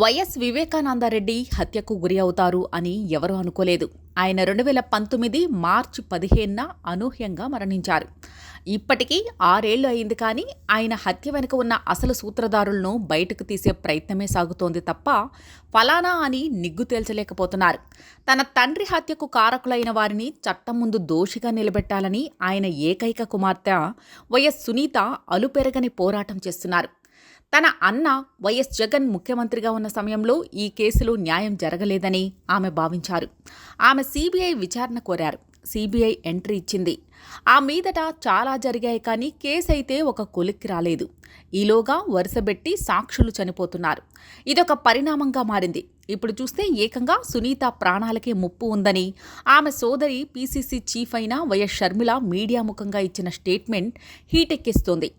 YS Vivekananda Reddy హత్యకు గురి అవుతారు అని ఎవరూ అనుకోలేదు. ఆయన రెండు వేల పంతొమ్మిది మార్చి పదిహేనున అనూహ్యంగా మరణించారు. ఇప్పటికీ ఆరేళ్ళు అయింది కానీ ఆయన హత్య వెనుక ఉన్న అసలు సూత్రధారులను బయటకు తీసే ప్రయత్నమే సాగుతోంది తప్ప ఫలానా అని నిగ్గు తేల్చలేకపోతున్నారు. తన తండ్రి హత్యకు కారకులైన వారిని చట్టం ముందు దోషిగా నిలబెట్టాలని ఆయన ఏకైక కుమార్తె వైఎస్ సునీత అలుపెరగని పోరాటం చేస్తున్నారు. తన అన్న వైఎస్ జగన్ ముఖ్యమంత్రిగా ఉన్న సమయంలో ఈ కేసులో న్యాయం జరగలేదని ఆమె భావించారు. ఆమె సిబిఐ విచారణ కోరారు. సిబిఐ ఎంట్రీ ఇచ్చింది. ఆ మీదట చాలా జరిగాయి కానీ కేసు అయితే ఒక కొలిక్కి రాలేదు. ఈలోగా వరుసబెట్టి సాక్షులు చనిపోతున్నారు. ఇదొక పరిణామంగా మారింది. ఇప్పుడు చూస్తే ఏకంగా సునీత ప్రాణాలకే ముప్పు ఉందని ఆమె సోదరి పీసీసీ చీఫ్ అయిన వైఎస్ షర్మిల మీడియా ముఖంగా ఇచ్చిన స్టేట్మెంట్ హీటెక్కిస్తోంది.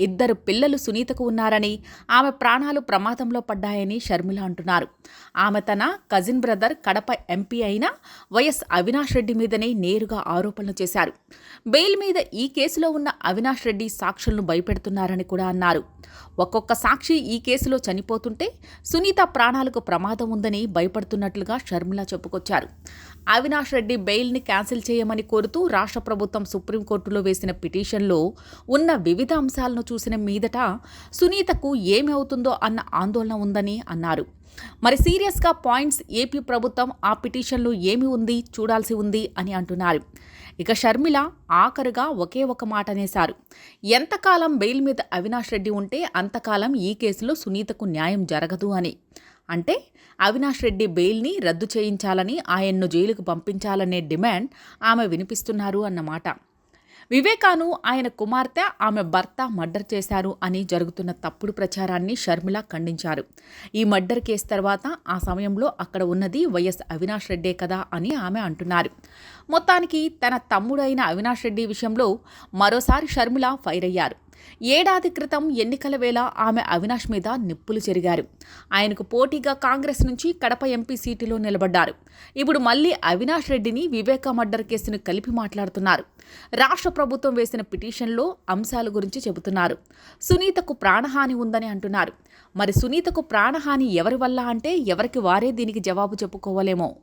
ఇద్దరు పిల్లలు సునీతకు ఉన్నారని ఆమె ప్రాణాలు ప్రమాదంలో పడ్డాయని షర్మిల అంటున్నారు. ఆమె తన కజిన్ బ్రదర్ కడప ఎంపీ అయిన వైఎస్ అవినాష్ రెడ్డి మీదనే నేరుగా ఆరోపణలు చేశారు. బెయిల్ మీద ఈ కేసులో ఉన్న అవినాష్ రెడ్డి సాక్షులను భయపెడుతున్నారని కూడా అన్నారు. ఒక్కొక్క సాక్షి ఈ కేసులో చనిపోతుంటే సునీత ప్రాణాలకు ప్రమాదం ఉందని భయపడుతున్నట్లుగా షర్మిల చెప్పుకొచ్చారు. అవినాష్ రెడ్డి బెయిల్ని క్యాన్సిల్ చేయమని కోరుతూ రాష్ట్ర ప్రభుత్వం సుప్రీంకోర్టులో వేసిన పిటిషన్లో ఉన్న వివిధ అంశాలను చూసిన మీదట సునీతకు ఏమి అవుతుందో అన్న ఆందోళన ఉందని అన్నారు. మరి సీరియస్గా పాయింట్స్ ఏపీ ప్రభుత్వం ఆ పిటిషన్లో ఏమి ఉంది చూడాల్సి ఉంది అని అంటున్నారు. ఇక షర్మిల ఆఖరుగా ఒకే ఒక మాట అనేశారు. ఎంతకాలం బెయిల్ మీద అవినాష్ రెడ్డి ఉంటే అంతకాలం ఈ కేసులో సునీతకు న్యాయం జరగదు అని. అంటే అవినాష్ రెడ్డి బెయిల్ని రద్దు చేయించాలని ఆయన్ను జైలుకు పంపించాలనే డిమాండ్ ఆమె వినిపిస్తున్నారు అన్నమాట. వివేకాను ఆయన కుమార్తె ఆమె భర్త మర్డర్ చేశారు అని జరుగుతున్న తప్పుడు ప్రచారాన్ని షర్మిల ఖండించారు. ఈ మర్డర్ కేసు తర్వాత ఆ సమయంలో అక్కడ ఉన్నది వైఎస్ అవినాష్ రెడ్డే కదా అని ఆమె అంటున్నారు. మొత్తానికి తన తమ్ముడైన అవినాష్ రెడ్డి విషయంలో మరోసారి షర్మిల ఫైర్ అయ్యారు. ఏడాది క్రితం ఎన్నికల వేళ ఆమె అవినాష్ మీద నిప్పులు చెరిగారు. ఆయనకు పోటీగా కాంగ్రెస్ నుంచి కడప ఎంపీ సీటులో నిలబడ్డారు. ఇప్పుడు మళ్ళీ అవినాష్ రెడ్డిని వివేక మర్డర్ కేసును కలిపి మాట్లాడుతున్నారు. రాష్ట్ర ప్రభుత్వం వేసిన పిటిషన్లో అంశాల గురించి చెబుతున్నారు. సునీతకు ప్రాణహాని ఉందని అంటున్నారు. మరి సునీతకు ప్రాణహాని ఎవరి వల్ల అంటే ఎవరికి వారే దీనికి జవాబు చెప్పుకోవలేమో?